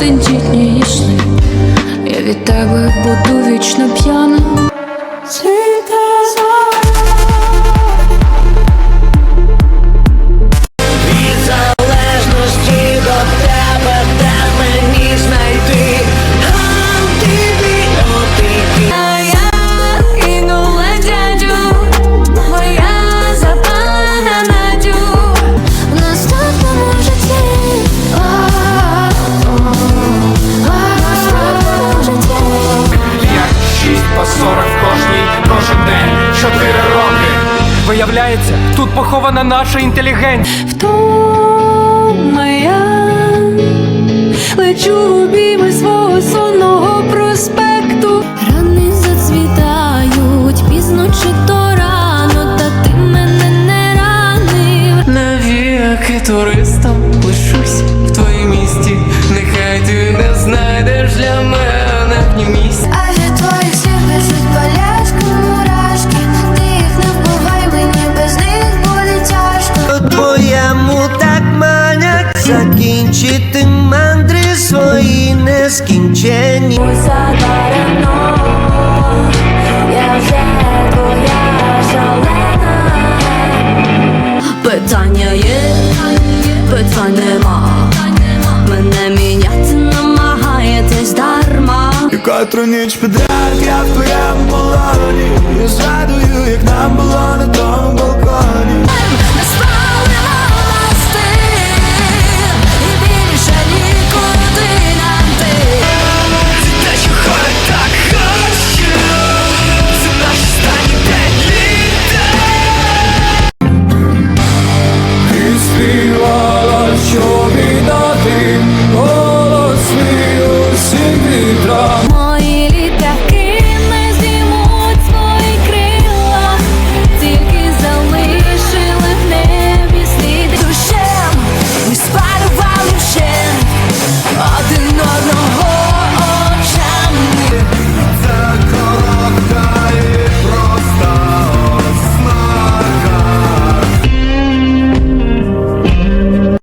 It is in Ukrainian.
тендітні сни Я від тебе буду вічно п'яним Виявляється, тут похована наша інтелігенція. Втома я лечу в обійми свого сонного проспекту. Рани зацвітають пізно чи то рано, та ти мене не ранив. Навіки туристом лишусь в твоїм місті. Нехай ти не знайдеш для мене ні місця. Закінчити мандри свої нескінчені Задарено, я вже твоя шалена. Питання є, питань нема. Мене міняти намагаєтесь дарма. І котру ніч підряд я в твоєму полоні І згадую